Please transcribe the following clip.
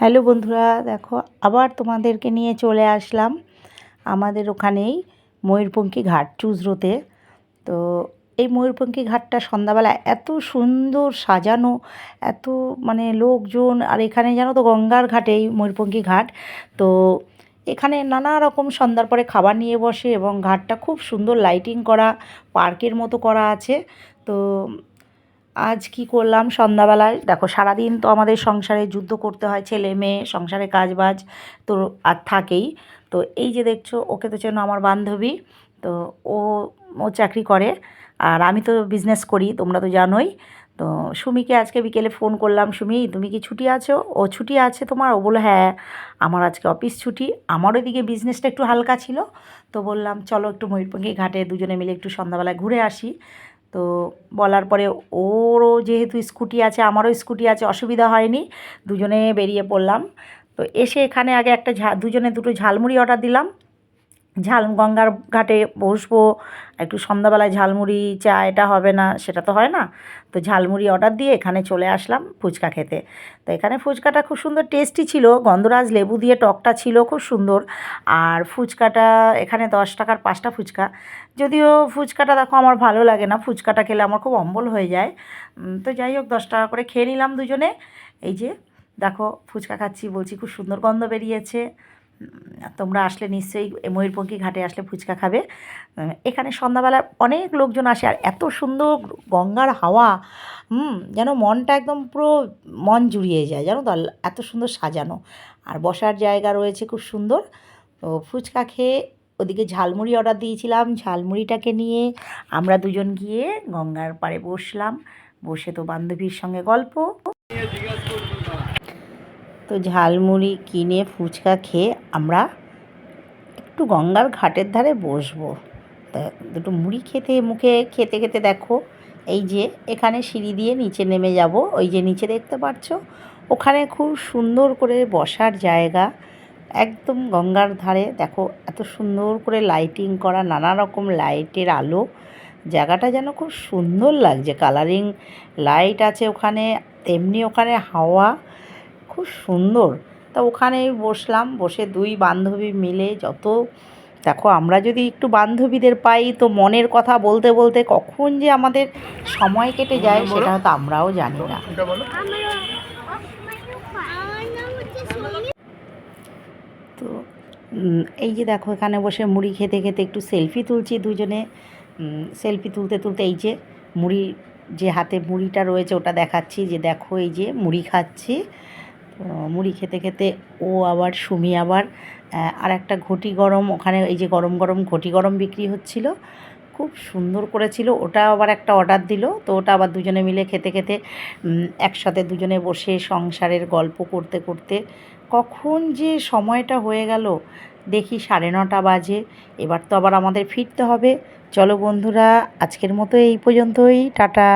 Hello বন্ধুরা, দেখো আবার তোমাদেরকে নিয়ে চলে আসলাম আমাদের ওখানেই ময়ূরপঙ্খী ঘাট, চুজরোতে। তো এই ময়ূরপঙ্খী ঘাটটা সন্ধ্যাবেলা এত সুন্দর সাজানো, এত মানে লোকজন, আর এখানে জানো তো গঙ্গার ঘাটে এই ময়ূরপঙ্খী ঘাট। তো এখানে নানা রকম সন্ধ্যার পরে খাবার নিয়ে বসে এবং ঘাটটা খুব সুন্দর লাইটিং করা পার্কের মতো করা আছে। তো আজ কি করলাম? সন্ধ্যাবেলায় দেখো, সারাদিন তো আমাদের সংসারে যুদ্ধ করতে হয়, ছেলে, মেয়ে, সংসারে কাজ বাজ তো আর থাকেই। তো এই যে দেখছ, ওকে তো চেনো আমার বান্ধবী, তো ও ও চাকরি করে, আর আমি তো বিজনেস করি, তোমরা তো জানোই। তো সুমিকে আজকে বিকেলে ফোন করলাম, সুমি, তুমি কি ছুটি আছো? ও ছুটি আছে তোমার? ও বলল হ্যাঁ আমার আজকে অফিস ছুটি। আমার ওইদিকে বিজনেসটা একটু হালকা ছিল, তো বললাম, চলো একটু ময়ূরপঙ্খী ঘাটে দুজনে মিলে একটু সন্ধ্যাবেলায় ঘুরে আসি। তো বলার পরে ওরও যেহেতু স্কুটি আছে, আমারও স্কুটি আছে, অসুবিধা হয়নি, দুজনে বেরিয়ে পড়লাম। তো এসে এখানে আগে একটা ঝা, দুজনে দুটো ঝালমুড়ি অর্ডার দিলাম। ঝাল গঙ্গার ঘাটে বসবো, একটু সন্ধ্যাবেলায় ঝালমুড়ি, চা, এটা হবে না, সেটা তো হয় না। তো ঝালমুড়ি অর্ডার দিয়ে এখানে চলে আসলাম ফুচকা খেতে। তো এখানে ফুচকাটা খুব সুন্দর টেস্টি ছিল, গন্ধরাজ লেবু দিয়ে টকটা ছিল, খুব সুন্দর। আর ফুচকাটা, এখানে দশ টাকার পাঁচটা ফুচকা। যদিও ফুচকাটা দেখো আমার ভালো লাগে না, ফুচকাটা খেলে আমার খুব অম্বল হয়ে যায়। তো যাই হোক, দশ টাকা করে খেয়ে নিলাম দুজনে। এই যে, দেখো ফুচকা খাচ্ছি, বলছি খুব সুন্দর গন্ধ বেরিয়েছে। তোমরা আসলে নিশ্চয়ই ময়ূরপঙ্খী ঘাটে আসলে ফুচকা খাবে। এখানে সন্ধ্যাবেলা অনেক লোকজন আসে আর এত সুন্দর গঙ্গার হাওয়া, হুম, যেন মনটা একদম পুরো মন জুড়িয়ে যায়, জানো তো? এত সুন্দর সাজানো। আর বসার জায়গা রয়েছে খুব সুন্দর। তো ফুচকা খেয়ে ওদিকে ঝালমুড়ি অর্ডার দিয়েছিলাম। ঝালমুড়িটাকে নিয়ে আমরা দুজন গিয়ে গঙ্গার পাড়ে বসলাম। বসে তো বান্ধবীর সঙ্গে গল্প। তো ঝালমুড়ি কিনে ফুচকা খেয়ে আমরা একটু গঙ্গার ঘাটের ধারে বসবো। তা দুটো মুড়ি খেতে, মুখে খেতে খেতে দেখো, এই যে এখানে সিঁড়ি দিয়ে নিচে নেমে যাব, ওই যে নিচে দেখতে পাচ্ছ, ওখানে খুব সুন্দর করে বসার জায়গা, একদম গঙ্গার ধারে, দেখো এত সুন্দর করে লাইটিং করা, নানা রকম লাইটের আলো, জায়গাটা যেন খুব সুন্দর লাগছে কালারিং লাইট আছে ওখানে, তেমনি ওখানে হাওয়া খুব সুন্দর। তা ওখানেই বসলাম বসে দুই বান্ধবী মিলে যত দেখো আমরা যদি একটু বান্ধবীদের পাই তো মনের কথা বলতে বলতে কখন যে আমাদের সময় কেটে যায় সেটা হয়তো আমরাও জানি না। তো এই যে দেখো এখানে বসে মুড়ি খেতে খেতে একটু সেলফি তুলছি দুজনে। সেলফি তুলতে তুলতে এই যে মুড়ি যে হাতে মুড়িটা রয়েছে ওটা দেখাচ্ছি যে দেখো এই যে মুড়ি খাচ্ছি। মুড়ি খেতে খেতে ও আবার, সুমি আবার আর একটা ঘটি গরম, ওখানে এই যে গরম গরম ঘটি গরম বিক্রি হচ্ছিল, খুব সুন্দর করেছিল। ওটা আবার একটা অর্ডার দিল, তো ওটা আবার দুজনে মিলে খেতে খেতে একসাথে দুজনে বসে সংসারের গল্প করতে করতে, কখন যে সময়টা হয়ে গেল, দেখি সাড়ে নটা বাজে, এবার তো আবার আমাদের ফিরতে হবে। চলো বন্ধুরা, আজকের মতো এই পর্যন্তই, টাটা।